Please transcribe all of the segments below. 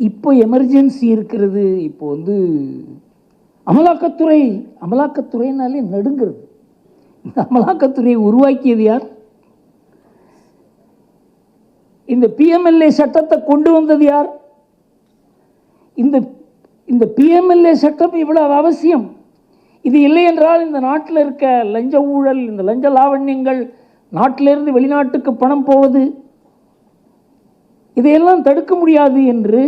இப்போ எமர்ஜென்சி இருக்கிறது இப்போ வந்து அமலாக்கத்துறை அமலாக்கத்துறைனாலே நடுங்கிறது. இந்த அமலாக்கத்துறையை உருவாக்கியது யார்? இந்த பிஎம்எல்ஏ சட்டத்தை கொண்டு வந்தது யார்? இந்த இந்த பிஎம்எல்ஏ சட்டம் இவ்வளவு அவசியம். இது இல்லை என்றால் இந்த நாட்டில் இருக்க லஞ்ச ஊழல் இந்த லஞ்ச லாவண்யங்கள் நாட்டிலிருந்து வெளிநாட்டுக்கு பணம் போவது இதையெல்லாம் தடுக்க முடியாது என்று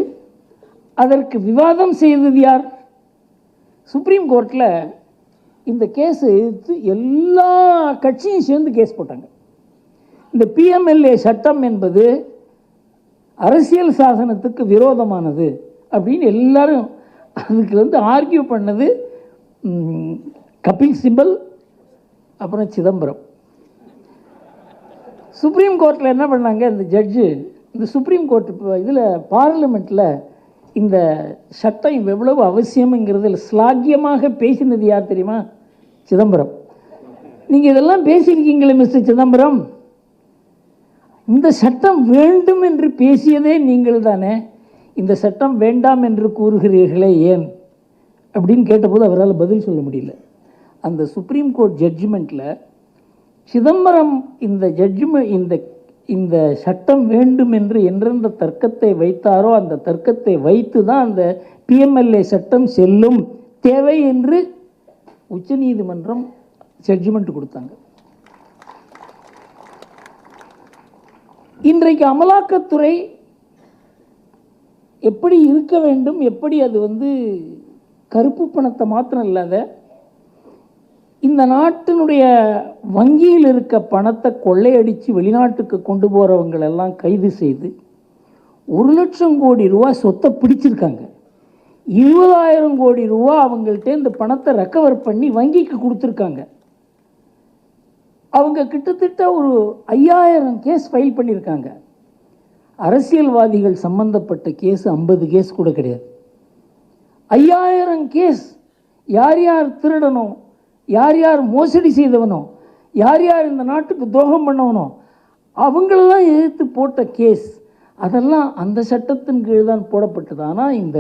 அதற்கு விவாதம் செய்தது யார்? சுப்ரீம் கோர்ட்டில் இந்த கேஸ் எதிர்த்து எல்லா கட்சியும் சேர்ந்து கேஸ் போட்டாங்க. இந்த பிஎம்எல்ஏ சட்டம் என்பது அரசியல் சாசனத்துக்கு விரோதமானது அப்படின்னு எல்லாரும் அதுக்கு வந்து ஆர்கியூ பண்ணது கபில் சிபல் அப்புறம் சிதம்பரம். சுப்ரீம் கோர்ட்டில் என்ன பண்ணாங்க? இந்த ஜட்ஜு இந்த சுப்ரீம் கோர்ட் இப்போ இதில் பார்லிமெண்ட்டில் இந்த சட்டம் எவ்வளவு அவசியம்ங்கிறதில் ஸ்லாக்கியமாக பேசினது யார் தெரியுமா? சிதம்பரம். நீங்கள் இதெல்லாம் பேசியிருக்கீங்களே மிஸ்டர் சிதம்பரம். இந்த சட்டம் வேண்டும் என்று பேசியதே நீங்கள் தானே. இந்த சட்டம் வேண்டாம் என்று கூறுகிறீர்களே ஏன்? அப்படின்னு கேட்டபோது அவரால் பதில் சொல்ல முடியல. அந்த சுப்ரீம் கோர்ட் ஜட்ஜ்மெண்ட்டில் சிதம்பரம் இந்த ஜட்ஜ்மெண்ட் இந்த இந்த சட்டம் வேண்டும் என்று எந்தெந்த தர்க்கத்தை வைத்தாரோ அந்த தர்க்கத்தை வைத்து தான் அந்த பிஎம்எல்ஏ சட்டம் செல்லும். தேவை என்று உச்சநீதிமன்றம் ஜட்ஜ்மெண்ட் கொடுத்தாங்க. இன்றைக்கு அமலாக்கத்துறை எப்படி இருக்க வேண்டும் எப்படி அது வந்து கருப்பு பணத்தை மாத்திரம் இல்லாத இந்த நாட்டினுடைய வங்கியில் இருக்க பணத்தை கொள்ளையடித்து வெளிநாட்டுக்கு கொண்டு போகிறவங்களெல்லாம் கைது செய்து ஒரு லட்சம் கோடி ரூபா சொத்தை பிடிச்சிருக்காங்க. இருபதாயிரம் கோடி ரூபா அவங்கள்ட்ட இந்த பணத்தை ரெக்கவர் பண்ணி வங்கிக்கு கொடுத்துருக்காங்க. அவங்க கிட்டத்தட்ட ஒரு ஐயாயிரம் கேஸ் ஃபைல் பண்ணியிருக்காங்க அரசியல்வாதிகள் சம்பந்தப்பட்ட கேஸ் ஐம்பது கேஸ் கூட கிடையாது. ஐயாயிரம் கேஸ் யார் யார் திருடணும் யார் யார் மோசடி செய்தவனோ யார் யார் இந்த நாட்டுக்கு துரோகம் பண்ணவனோ அவங்களெல்லாம் எதிர்த்து போட்ட கேஸ் அதெல்லாம் அந்த சட்டத்தின் கீழ் தான் போடப்பட்டது. ஆனால் இந்த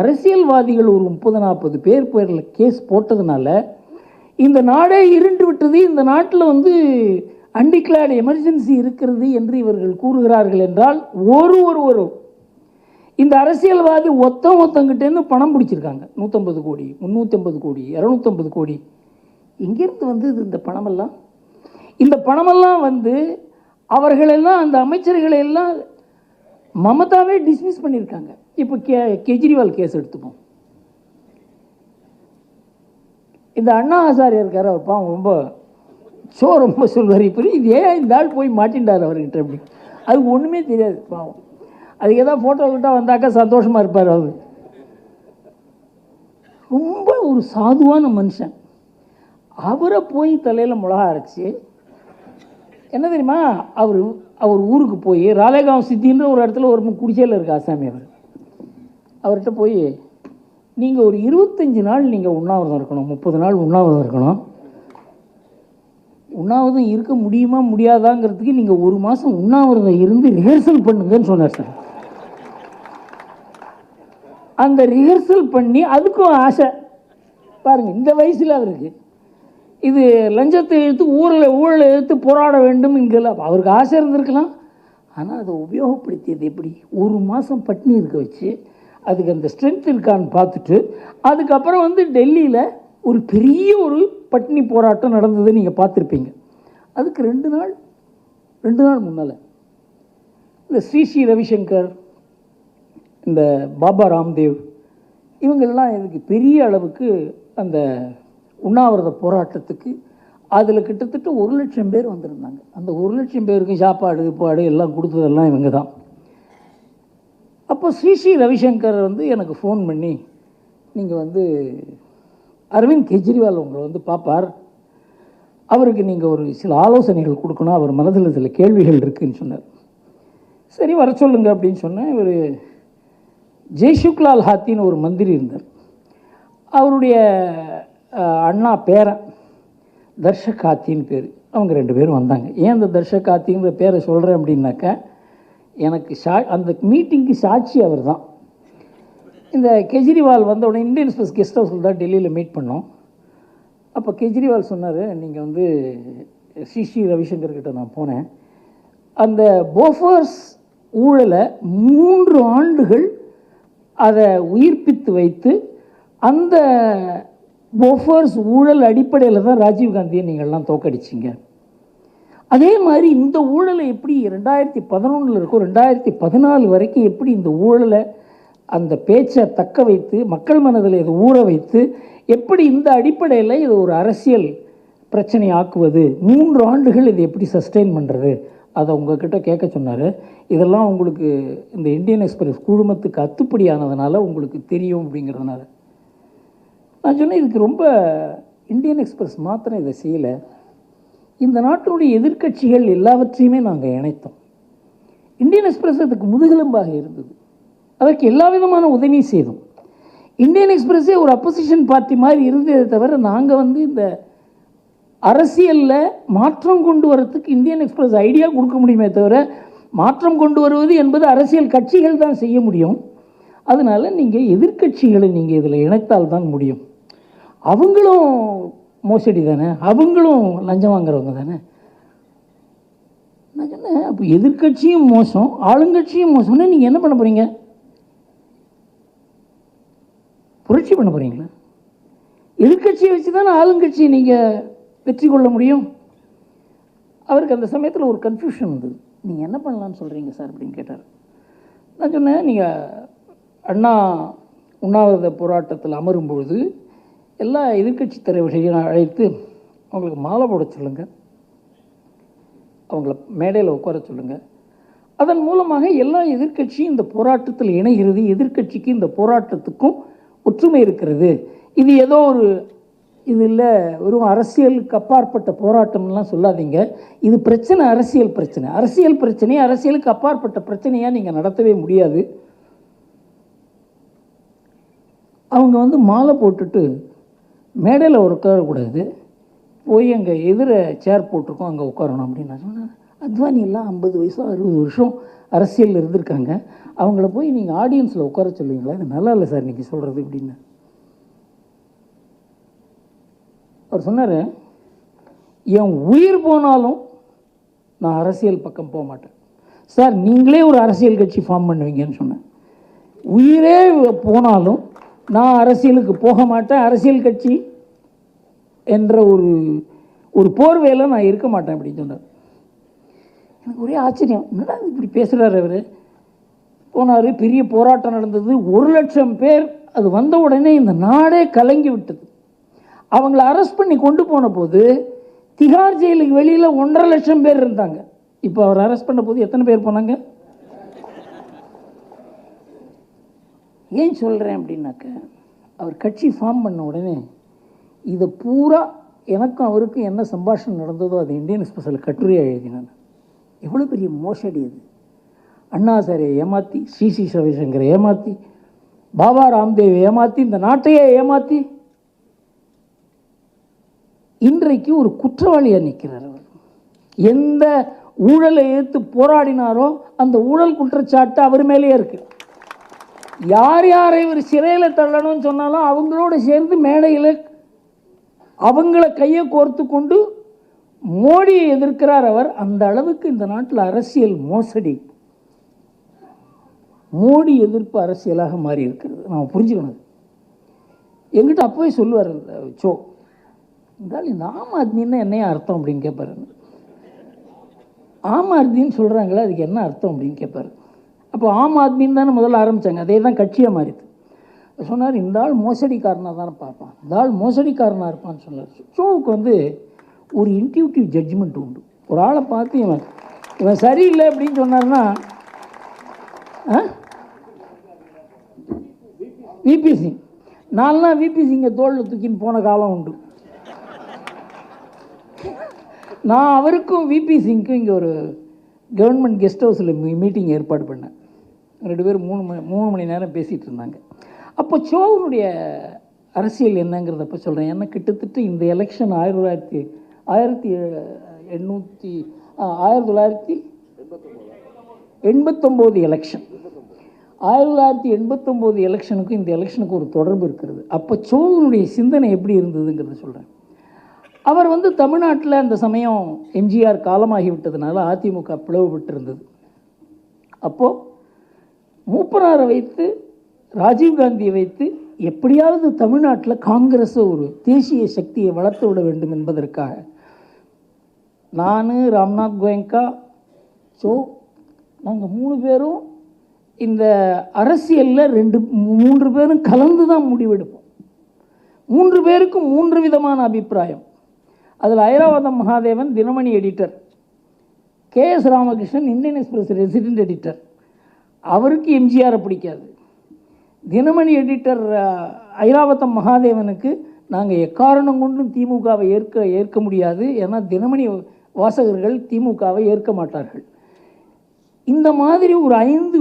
அரசியல்வாதிகள் ஒரு முப்பது நாற்பது பேர் பேரில் கேஸ் போட்டதுனால இந்த நாடே இருண்டு விட்டது. இந்த நாட்டில் வந்து அன்டிக்ளேர்டு எமர்ஜென்சி இருக்கிறது என்று இவர்கள் கூறுகிறார்கள் என்றால் ஒரு ஒருவரும் இந்த அரசியல்வாதி ஒத்த ஒத்தங்கிட்டேருந்து பணம் பிடிச்சிருக்காங்க. நூற்றம்பது கோடி முந்நூற்றம்பது கோடி இரநூத்தம்பது கோடி. எங்கேருந்து வந்தது இந்த பணமெல்லாம். இந்த பணமெல்லாம் வந்து அவர்களெல்லாம் அந்த அமைச்சர்களை எல்லாம் மமதாவே டிஸ்மிஸ் பண்ணியிருக்காங்க. இப்போ கே கெஜ்ரிவால் கேஸ் எடுத்துப்போம். இந்த அண்ணா ஹசாரி இருக்கார் அவர் பாவம் ரொம்ப ஷோ ரொம்ப சொல்வார். இப்போ இது ஏன் இந்த ஆள் போய் மாட்டின்றார் அவர்கிட்ட அப்படி? அது ஒன்றுமே தெரியாது பாவம். அதுக்கு ஏதாவது ஃபோட்டோ கிட்ட வந்தாக்கா சந்தோஷமாக இருப்பார் அவர். ரொம்ப ஒரு சாதுவான மனுஷன். அவரை போய் தலையில் மிளகா அரைச்சி என்ன தெரியுமா அவர் அவர் ஊருக்கு போய் ராலேகாம் சித்தின்ற ஒரு இடத்துல ஒரு குடிசையில் இருக்க ஆசாமி அவர். அவர்கிட்ட போய் நீங்கள் ஒரு இருபத்தஞ்சி நாள் நீங்கள் உண்ணாவிரதம் இருக்கணும் முப்பது நாள் உண்ணாவிரதம் இருக்கணும். உண்ணாவிரதம் இருக்க முடியுமா முடியாதாங்கிறதுக்கு நீங்கள் ஒரு மாதம் உண்ணாவிரதம் இருந்து ரிஹர்சல் பண்ணுங்கன்னு சொன்னார் சார். அந்த ரிஹர்சல் பண்ணி அதுக்கும் ஆசை. பாருங்கள் இந்த வயசில் அவருக்கு இது லஞ்சத்தை இழுத்து ஊரில் ஊழலை இழுத்து போராட வேண்டும் என்கிற அவருக்கு ஆசை இருந்திருக்கலாம். ஆனால் அதை உபயோகப்படுத்தியது எப்படி? ஒரு மாதம் பட்னி இருக்க வச்சு அதுக்கு அந்த ஸ்ட்ரென்த் இருக்கான்னு பார்த்துட்டு அதுக்கப்புறம் வந்து டெல்லியில் ஒரு பெரிய ஒரு பட்னி போராட்டம் நடந்ததை நீங்கள் பார்த்துருப்பீங்க. அதுக்கு ரெண்டு நாள் ரெண்டு நாள் முன்னால் இந்த ஸ்ரீ ஸ்ரீ ரவிசங்கர் இந்த பாபா ராம்தேவ் இவங்கெல்லாம் இதுக்கு பெரிய அளவுக்கு அந்த உண்ணாவிரத போராட்டத்துக்கு அதில் கிட்டத்தட்ட ஒரு லட்சம் பேர் வந்திருந்தாங்க. அந்த ஒரு லட்சம் பேருக்கு சாப்பாடு பாடு எல்லாம் கொடுத்ததெல்லாம் இவங்க தான் அப்போ ஸ்ரீ ஸ்ரீ ரவிசங்கர் வந்து எனக்கு ஃபோன் பண்ணி நீங்கள் வந்து அரவிந்த் கெஜ்ரிவால் உங்களை வந்து பார்ப்பார். அவருக்கு நீங்கள் ஒரு சில ஆலோசனைகள் கொடுக்கணும். அவர் மனதில் சில கேள்விகள் இருக்குதுன்னு சொன்னார். சரி வர சொல்லுங்கள் அப்படின்னு சொன்னேன். இவர் ஜெய்சுக்லால் ஹாத்தின்னு ஒரு மந்திரி இருந்தார். அவருடைய அண்ணா பேரன் தர்ஷகாத்தின்னு பேர். அவங்க ரெண்டு பேரும் வந்தாங்க. ஏன் அந்த தர்ஷகாத்திங்கிற பேரை சொல்கிறேன் அப்படின்னாக்கா எனக்கு சா அந்த மீட்டிங்க்கு சாட்சி அவர் தான் இந்த கெஜ்ரிவால் வந்த உடனே இந்தியன் எக்ஸ்பிரஸ் கெஸ்ட் ஹவுஸில் தான் டெல்லியில் மீட் பண்ணோம். அப்போ கெஜ்ரிவால் சொன்னார் நீங்கள் வந்து ஸ்ரீ ஸ்ரீ ரவிசங்கர் கிட்ட நான் போனேன். அந்த போஃபர்ஸ் ஊழலை மூன்று ஆண்டுகள் அதை உயிர்ப்பித்து வைத்து அந்த போஃபர்ஸ் ஊழல் அடிப்படையில் தான் ராஜீவ்காந்தியை நீங்கள்லாம் தோக்கடிச்சிங்க அதே மாதிரி இந்த ஊழலை எப்படி ரெண்டாயிரத்தி பதினொன்றில் இருக்கும் ரெண்டாயிரத்தி பதினாலு வரைக்கும் எப்படி இந்த ஊழலை அந்த பேச்சை தக்க வைத்து மக்கள் மனதில் இதை ஊற வைத்து எப்படி இந்த அடிப்படையில் இது ஒரு அரசியல் பிரச்சனை ஆக்குவது மூன்று ஆண்டுகள் இது எப்படி சஸ்டெயின் பண்ணுறது அதை உங்ககிட்ட கேட்க சொன்னார். இதெல்லாம் உங்களுக்கு இந்த இந்தியன் எக்ஸ்பிரஸ் குழுமத்துக்கு அத்துப்படியானதுனால உங்களுக்கு தெரியும் அப்படிங்கிறதுனால. நான் சொன்னேன் இதுக்கு ரொம்ப இந்தியன் எக்ஸ்பிரஸ் மாத்திரம் இதை செய்யலை. இந்த நாட்டினுடைய எதிர்க்கட்சிகள் எல்லாவற்றையுமே நாங்கள் இணைத்தோம். இந்தியன் எக்ஸ்பிரஸ் அதுக்கு முதுகெலும்பாக இருந்தது. அதற்கு எல்லா விதமான உதவியும் செய்தோம். இந்தியன் எக்ஸ்பிரஸே ஒரு அப்போசிஷன் பார்ட்டி மாதிரி இருந்ததே தவிர நாங்கள் வந்து இந்த அரசியலில் மாற்றம் கொண்டு வரத்துக்கு இந்தியன் எக்ஸ்பிரஸ் ஐடியா கொடுக்க முடியுமே தவிர மாற்றம் கொண்டு வருவது என்பது அரசியல் கட்சிகள் தான் செய்ய முடியும். அதனால் நீங்கள் எதிர்க்கட்சிகளை நீங்கள் இதில் இணைத்தால் தான் முடியும். அவங்களும் மோசடி தானே? அவங்களும் லஞ்சம் வாங்குறவங்க தானே? நான் சொன்னேன் அப்போ எதிர்க்கட்சியும் மோசம் ஆளுங்கட்சியும் மோசம்னா நீங்கள் என்ன பண்ண போகிறீங்க புரட்சி பண்ண போகிறீங்களா எதிர்க்கட்சியை வச்சு தானே ஆளுங்கட்சியை நீங்கள் வெற்றி கொள்ள முடியும்? அவருக்கு அந்த சமயத்தில் ஒரு கன்ஃபியூஷன் வந்தது. நீங்கள் என்ன பண்ணலான்னு சொல்கிறீங்க சார் அப்படின்னு கேட்டார். நான் சொன்னேன் நீங்கள் அண்ணா உண்ணாவிரத போராட்டத்தில் அமரும் பொழுது எல்லா எதிர்கட்சி தலைவர்களையும் அழைத்து அவங்களுக்கு மாலை போட சொல்லுங்கள் அவங்கள மேடையில் உட்கார சொல்லுங்கள் அதன் மூலமாக எல்லா எதிர்க்கட்சியும் இந்த போராட்டத்தில் இணைகிறது. எதிர்கட்சிக்கு இந்த போராட்டத்துக்கும் ஒற்றுமை இருக்கிறது. இது ஏதோ ஒரு இது இல்லை வெறும் அரசியலுக்கு அப்பாற்பட்ட போராட்டம்லாம் சொல்லாதீங்க. இது பிரச்சனை அரசியல் பிரச்சனை. அரசியல் பிரச்சனையை அரசியலுக்கு அப்பாற்பட்ட பிரச்சனையாக நீங்கள் நடத்தவே முடியாது. அவங்க வந்து மாலை போட்டுட்டு மேடையில் உட்காரக்கூடாது போய் அங்கே எதிர சேர் போட்டிருக்கோம் அங்கே உட்காரணும் அப்படின்னு நான் சொன்னேன். அத்வானியெல்லாம் ஐம்பது வயசோ அறுபது வருஷம் அரசியலில் இருந்திருக்காங்க. அவங்கள போய் நீங்கள் ஆடியன்ஸில் உட்கார சொல்லுவீங்களா? இது நல்லா இல்லை சார் நீங்கள் சொல்கிறது அப்படின்னு. அவர் சொன்னார் என் உயிர் போனாலும் நான் அரசியல் பக்கம் போக மாட்டேன். சார் நீங்களே ஒரு அரசியல் கட்சி ஃபார்ம் பண்ணுவீங்கன்னு சொன்னேன். உயிரே போனாலும் நான் அரசியலுக்கு போக மாட்டேன் அரசியல் கட்சி என்ற ஒரு ஒரு போர்வையில் நான் இருக்க மாட்டேன் அப்படின்னு சொன்னார். எனக்கு ஒரே ஆச்சரியம் என்னடா இது இப்படி பேசுகிறார் அவர்? போனார் பெரிய போராட்டம் நடந்தது ஒரு லட்சம் பேர் அது வந்த உடனே இந்த நாடே கலங்கி விட்டது. அவங்கள அரெஸ்ட் பண்ணி கொண்டு போன போது திகார் ஜெயிலுக்கு வெளியில் ஒன்றரை லட்சம் பேர் இருந்தாங்க. இப்போ அவர் அரெஸ்ட் பண்ண போது எத்தனை பேர் போனாங்க? ஏன் சொல்கிறேன் அப்படின்னாக்க அவர் கட்சி ஃபார்ம் பண்ண உடனே இதை பூரா எனக்கும் அவருக்கும் என்ன சம்பாஷணம் நடந்ததோ அது இந்தியன் எக்ஸ்பிரஸில் கட்டுரையாக எழுதினான் எவ்வளோ பெரிய மோசடி அது அண்ணா சாரை ஏமாற்றி ஸ்ரீ ஸ்ரீ ரவிசங்கரை ஏமாற்றி பாபா ராம்தேவ் ஏமாற்றி இந்த நாட்டையே ஏமாற்றி இன்றைக்கு ஒரு குற்றவாளியாக நிற்கிறார் அவர். எந்த ஊழலை எதிர்த்து போராடினாரோ அந்த ஊழல் குற்றச்சாட்டு அவர் மேலேயே இருக்கு. யார் யாரை இவர் சிறையில் தள்ளணும்னு சொன்னாலும் அவங்களோட சேர்ந்து மேடையில் அவங்கள கையை கோர்த்து கொண்டு மோடியை எதிர்க்கிறார் அவர். அந்த அளவுக்கு இந்த நாட்டில் அரசியல் மோசடி. மோடி எதிர்ப்பு அரசியலாக மாறி இருக்கிறது. நாம் புரிஞ்சுக்கணும் எங்கிட்ட அப்போவே சொல்லுவார் சோ இருந்தாலும் இந்த ஆம் ஆத்மின்னா என்னைய அர்த்தம்? அப்படின்னு கேட்பாரு ஆம் ஆத்மின்னு சொல்கிறாங்களே அதுக்கு என்ன அர்த்தம் அப்படின்னு கேட்பாரு அப்போ ஆம் ஆத்மின்னு தானே முதல்ல ஆரம்பித்தாங்க அதே தான் கட்சியாக மாறிது. சொன்னார் இந்த ஆள் மோசடிக்காரனாக தானே பார்ப்பான். இந்த ஆள் மோசடிக்காரனாக இருப்பான்னு சொன்னார். ஷோவுக்கு வந்து ஒரு இன்டியூட்டிவ் ஜட்ஜ்மெண்ட் உண்டு. ஒரு ஆளை பார்த்து இவன் இவன் சரியில்லை அப்படின்னு சொன்னார்னா விபி சிங் நான்லாம் விபி சிங்கை தோளில் தூக்கின்னு போன காலம் உண்டு. நான் அவருக்கும் விபி சிங்க்கும் இங்கே ஒரு கவர்மெண்ட் கெஸ்ட் ஹவுஸில் மீட்டிங் ஏற்பாடு பண்ணேன். ரெண்டு பேரும் மூணு மணி மூணு மணி நேரம் பேசிகிட்டு இருந்தாங்க அப்போ சோவனுடைய அரசியல் என்னங்கிறதப்ப சொல்கிறேன் ஏன்னா கிட்டத்தட்ட இந்த எலெக்ஷன் ஆயிரத்தி தொள்ளாயிரத்தி ஆயிரத்தி எண்ணூற்றி ஆயிரத்தி தொள்ளாயிரத்தி எண்பத்தொம்போது எலெக்ஷன் ஆயிரத்தி தொள்ளாயிரத்தி எண்பத்தொம்போது எலெக்ஷனுக்கும் இந்த எலெக்ஷனுக்கும் ஒரு தொடர்பு இருக்கிறது. அப்போ சோவனுடைய சிந்தனை எப்படி இருந்ததுங்கிறத சொல்கிறேன் அவர் வந்து தமிழ்நாட்டில் அந்த சமயம் எம்ஜிஆர் காலமாகி விட்டதுனால அதிமுக பிளவுபட்டிருந்தது. அப்போது மூப்பனாரை வைத்து ராஜீவ்காந்தியை வைத்து எப்படியாவது தமிழ்நாட்டில் காங்கிரஸை ஒரு தேசிய சக்தியை வளர்த்து விட வேண்டும் என்பதற்காக. நான் ராம்நாத் கோயங்கா ஸோ நாங்கள் மூணு பேரும் இந்த அரசியலில் ரெண்டு மூன்று பேரும் கலந்து தான் முடிவெடுப்போம். மூன்று பேருக்கும் மூன்று விதமான அபிப்பிராயம். அதில் Iravatham Mahadevan Dinamani editor K S Ramakrishnan Indian Express resident editor அவருக்கு எம்ஜிஆரை பிடிக்காது. தினமணி எடிட்டர் ஐராவதம் மகாதேவனுக்கு நாங்கள் எக்காரணம் கொண்டும் திமுகவை ஏற்க ஏற்க முடியாது. ஏன்னா தினமணி வாசகர்கள் திமுகவை ஏற்க மாட்டார்கள். இந்த மாதிரி ஒரு ஐந்து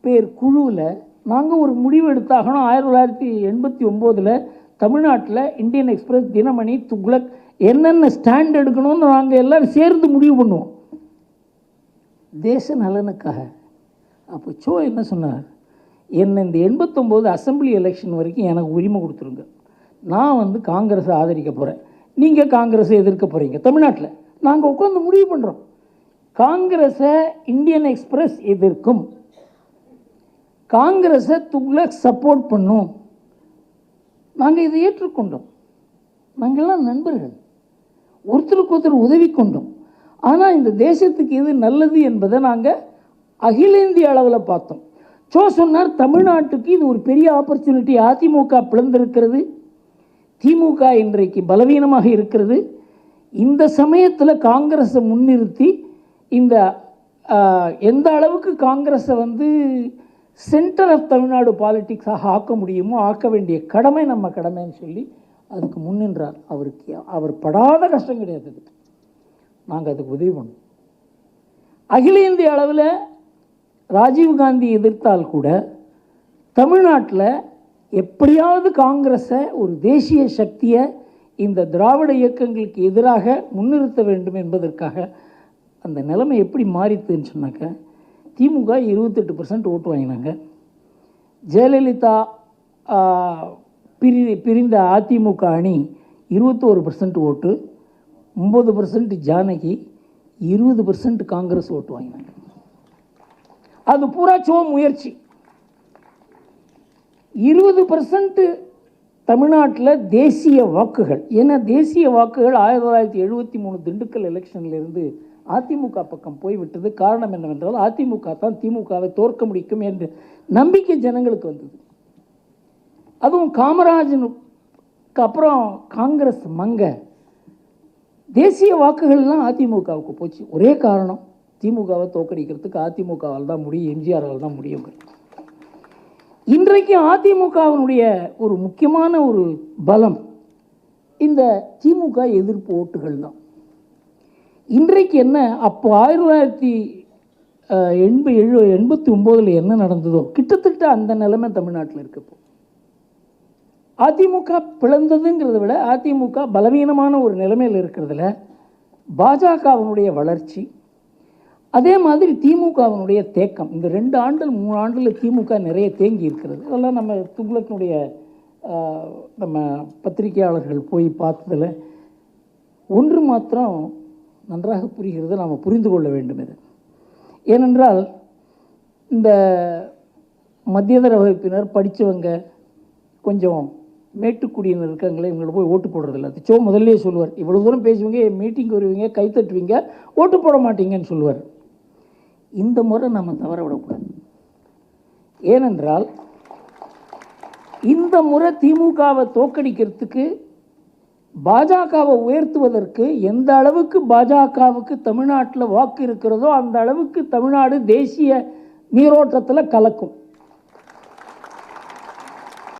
பேர் குழுவில் நாங்கள் ஒரு முடிவு எடுத்தாகணும். ஆயிரத்தி தொள்ளாயிரத்தி எண்பத்தி ஒம்போதில் தமிழ்நாட்டில் இந்தியன் எக்ஸ்பிரஸ் தினமணி துக்ளக் என்னென்ன ஸ்டாண்ட் எடுக்கணும்னு நாங்கள் எல்லோரும் சேர்ந்து முடிவு பண்ணுவோம். தேச நலனுக்காக அப்போ சோ என்ன சொன்னார்? என்னை இந்த எண்பத்தொம்போது அசெம்பிளி எலெக்ஷன் வரைக்கும் எனக்கு உரிமை கொடுத்துருங்க. நான் வந்து காங்கிரஸை ஆதரிக்க போகிறேன் நீங்கள் காங்கிரஸை எதிர்க்க போகிறீங்க தமிழ்நாட்டில். நாங்கள் உட்காந்து முடிவு பண்ணுறோம் காங்கிரஸை இந்தியன் எக்ஸ்பிரஸ் எதிர்க்கும். காங்கிரஸை துக்ளக் சப்போர்ட் பண்ணும். நாங்கள் இதை ஏற்றுக்கொண்டோம். நாங்கள்லாம் நண்பர்கள். ஒருத்தருக்கு ஒருத்தர் உதவி கொண்டோம். ஆனால் இந்த தேசத்துக்கு எது நல்லது என்பதை நாங்கள் அகில இந்திய அளவில் பார்த்தோம். சோ சொன்னார் தமிழ்நாட்டுக்கு இது ஒரு பெரிய ஆப்பர்ச்சுனிட்டி அதிமுக பிளந்திருக்கிறது. திமுக இன்றைக்கு பலவீனமாக இருக்கிறது. இந்த சமயத்தில் காங்கிரஸை முன்னிறுத்தி இந்த எந்த அளவுக்கு காங்கிரஸை வந்து சென்டர் ஆஃப் தமிழ்நாடு பாலிட்டிக்ஸாக ஆக்க முடியுமோ ஆக்க வேண்டிய கடமை நம்ம கடமைன்னு சொல்லி அதுக்கு முன்னின்றார் அவருக்கு அவர் படாத கஷ்டம் கிடையாது. நாங்கள் அதுக்கு உதவி பண்ணோம். அகில இந்திய அளவில் ராஜீவ்காந்தி எதிர்த்தால் கூட தமிழ்நாட்டில் எப்படியாவது காங்கிரஸை ஒரு தேசிய சக்தியை இந்த திராவிட இயக்கங்களுக்கு எதிராக முன்னிறுத்த வேண்டும் என்பதற்காக அந்த நிலைமை எப்படி மாறித்துன்னு சொன்னாக்க திமுக இருபத்தெட்டு பர்சன்ட் ஓட்டு வாங்கினாங்க. ஜெயலலிதா பிரி பிரிந்த அதிமுக அணி இருபத்தோரு பர்சன்ட் ஓட்டு ஒம்பது பர்சன்ட் ஜானகி இருபது பர்சன்ட் காங்கிரஸ் ஓட்டு வாங்கினாங்க. அது பூரா சோ முயற்சி. இருபது பர்சன்ட்டு தமிழ்நாட்டில் தேசிய வாக்குகள். ஏன்னா தேசிய வாக்குகள் ஆயிரத்தி தொள்ளாயிரத்தி எழுபத்தி மூணு திண்டுக்கல் எலெக்ஷன்லேருந்து அதிமுக பக்கம் போய்விட்டது. காரணம் என்னவென்றால் அதிமுக தான் திமுகவை தோற்க முடிக்கும் என்று நம்பிக்கை ஜனங்களுக்கு வந்தது. அதுவும் காமராஜனுக்கு அப்புறம் காங்கிரஸ் மங்க. தேசிய வாக்குகள்லாம் அதிமுகவுக்கு போச்சு. ஒரே காரணம் திமுகவை தோக்கடிக்கிறதுக்கு அதிமுகவால் தான் முடியும் எம்ஜிஆரால் தான் முடியும். இன்றைக்கு அதிமுகவினுடைய ஒரு முக்கியமான ஒரு பலம் இந்த திமுக எதிர்ப்பு ஓட்டுகள் தான். இன்றைக்கு என்ன அப்போ ஆயிரத்தி தொள்ளாயிரத்தி எண்பது எழு எண்பத்தி ஒம்போதில் என்ன நடந்ததோ கிட்டத்தட்ட அந்த நிலைமை தமிழ்நாட்டில் இருக்கப்போ அதிமுக பிளந்ததுங்கிறத விட அதிமுக பலவீனமான ஒரு நிலைமையில் இருக்கிறதுல பாஜகவினுடைய வளர்ச்சி அதே மாதிரி திமுகவினுடைய தேக்கம். இந்த ரெண்டு ஆண்டுகள் மூணு ஆண்டில் திமுக நிறைய தேங்கி இருக்கிறது. அதெல்லாம் நம்ம துக்ளக்கினுடைய நம்ம பத்திரிகையாளர்கள் போய் பார்த்ததில் ஒன்று மாத்திரம் நன்றாக புரிகிறது நாம் புரிந்து கொள்ள வேண்டும் இது. ஏனென்றால் இந்த மத்தியதர வகுப்பினர் படித்தவங்க கொஞ்சம் மேட்டுக்குடியினர் இருக்காங்களே இவங்களை போய் ஓட்டு போடுறதில்ல. இல்லை சோ முதல்லே சொல்லுவார். இவ்வளோ தூரம் பேசுவீங்க மீட்டிங் வருவீங்க கை தட்டுவீங்க ஓட்டு போட மாட்டீங்கன்னு சொல்லுவார். இந்த முறை நம்ம தவற விடக்கூடாது. ஏனென்றால் இந்த முறை திமுகவை தோக்கடிக்கிறதுக்கு பாஜகவை உயர்த்துவதற்கு எந்த அளவுக்கு பாஜகவுக்கு தமிழ்நாட்டில் வாக்கு இருக்கிறதோ அந்த அளவுக்கு தமிழ்நாடு தேசிய நீரோட்டத்தில் கலக்கும்.